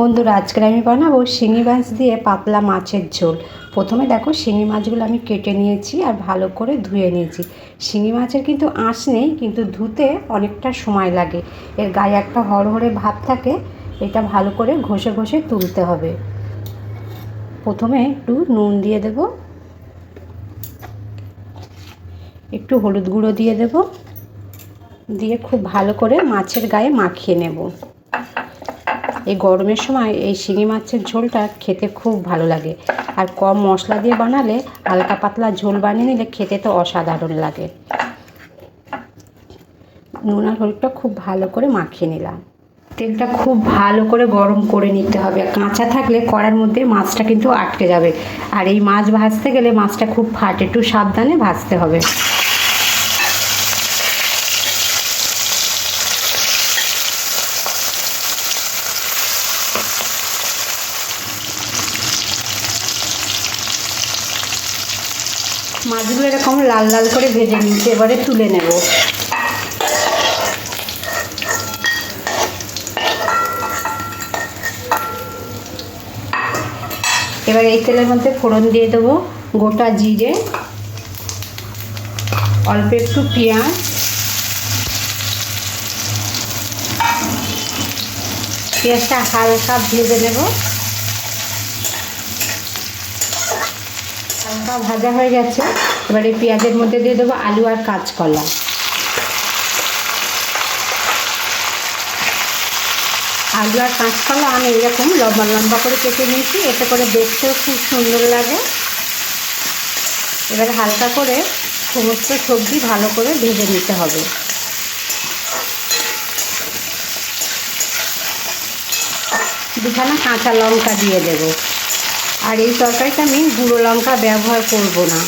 বন্ধুরা, আজকের আমি বানাবো শিঙি মাছ দিয়ে পাতলা মাছের ঝোল। প্রথমে দেখো, শিঙি মাছগুলো আমি কেটে নিয়েছি আর ভালো করে ধুয়ে নিয়েছি। শিঙি মাছের কিন্তু আঁশ নেই, কিন্তু ধুতে অনেকটা সময় লাগে। এর গায়ে একটা হরহরে ভাব থাকে, এটা ভালো করে ঘষে ঘষে তুলতে হবে। প্রথমে একটু নুন দিয়ে দেব। একটু হলুদ গুঁড়ো দিয়ে দেব। দিয়ে খুব ভালো করে মাছের গায়ে মাখিয়ে নেব। এই গরমের সময় এই শিঙি মাছের ঝোলটা খেতে খুব ভালো লাগে। আর কম মশলা দিয়ে বানালে হালকা পাতলা ঝোল বানিয়ে নিলে খেতে তো অসাধারণ লাগে। নুন আর হলুদটা খুব ভালো করে মাখিয়ে নিলাম। তেলটা খুব ভালো করে গরম করে নিতে হবে। কাঁচা থাকলে কড়ার মধ্যে মাছটা কিন্তু আটকে যাবে। আর এই মাছ ভাজতে গেলে মাছটা খুব ফাটে, একটু সাবধানে ভাজতে হবে। মাছগুলো এরকম লাল লাল করে ভেজে নিয়েছি, এবারে তুলে নেব। এবার এই তেলের মধ্যে ফোড়ন দিয়ে দেবো, গোটা জিরে, অল্প একটু পেঁয়াজ। পেঁয়াজটা হালকা ভেজে নেব। হালকা ভাজা হয়ে গেছে। এবার পেঁয়াজের মধ্যে দিয়ে দেবো আলু আর কাঁচকলা। আলু আর কাঁচকলা আমি এরকম লম্বা লম্বা করে কেটে নিয়েছি। এতে করে দেখতেও খুব সুন্দর লাগে। এবার হালকা করে সমস্ত সবজি ভালো করে ভেজে নিতে হবে। দুখানা কাঁচা লঙ্কা দিয়ে দেবো। আর এই তরকারিটা আমি গুঁড়ো লঙ্কা ব্যবহার করব না।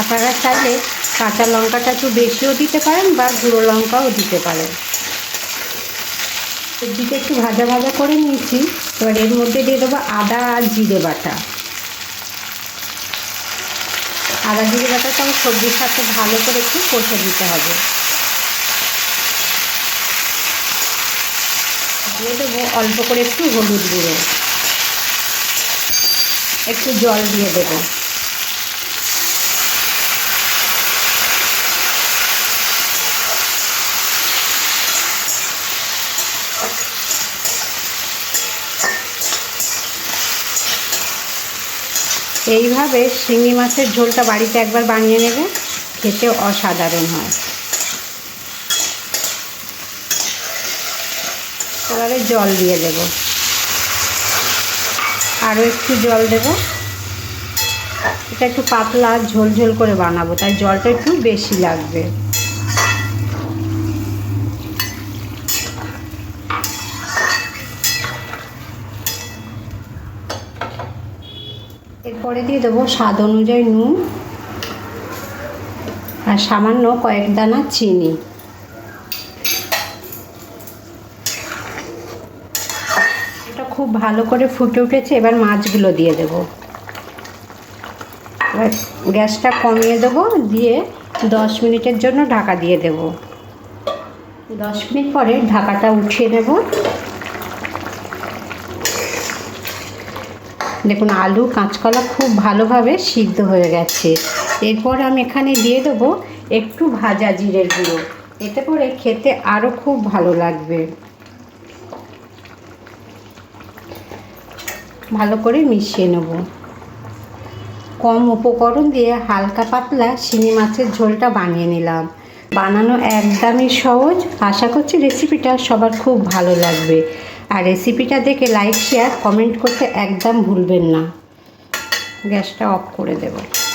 আপনারা চাইলে কাঁচা লঙ্কাটা একটু বেশিও দিতে পারেন বা গুঁড়ো লঙ্কাও দিতে পারেন। সবজিটা একটু ভাজা ভাজা করে নিয়েছি। এবার এর মধ্যে দিয়ে দেবো আদা আর জিরে বাটা। আদা জিরে বাটা তো সবজির সাথে ভালো করে একটু কষে দিতে হবে। দিয়ে দেবো অল্প করে একটু হলুদ গুঁড়ো। একটু জল দিয়ে দেবো। এইভাবে শিঙি মাছের ঝোলটা বাড়িতে একবার বানিয়ে নেবে, খেতে অসাধারণ হয়। এবারে জল দিয়ে দেব। আরও একটু জল দেব। এটা একটু পাতলা ঝোল ঝোল করে বানাবো, তাই জলটা একটু বেশি লাগবে। এরপরে দিয়ে দেবো স্বাদ অনুযায়ী নুন আর সামান্য কয়েক দানা চিনি এটা খুব ভালো করে ফুটে উঠেছে, এবার মাছগুলো দিয়ে দেব। এবার গ্যাসটা কমিয়ে দেবো, দিয়ে দশ মিনিটের জন্য ঢাকা দিয়ে দেব। দশ মিনিট পরে ঢাকাটা উঠিয়ে নেব। দেখুন, আলু, কাঁচকলা খুব ভালোভাবে সিদ্ধ হয়ে গেছে। এরপর আমি এখানে দিয়ে দেবো একটু ভাজা জিরের গুঁড়ো। এতে করে খেতে আরও খুব ভালো লাগবে। ভালো করে মিশিয়ে নেব। কম উপকরণ দিয়ে হালকা পাতলা শিঙি মাছের ঝোলটা বানিয়ে নিলাম। বানানো একদমই সহজ। আশা করছি রেসিপিটা সবার খুব ভালো লাগবে। আর রেসিপিটা দেখে লাইক, শেয়ার, কমেন্ট করতে একদম ভুলবেন না। গ্যাসটা অফ করে দেবো।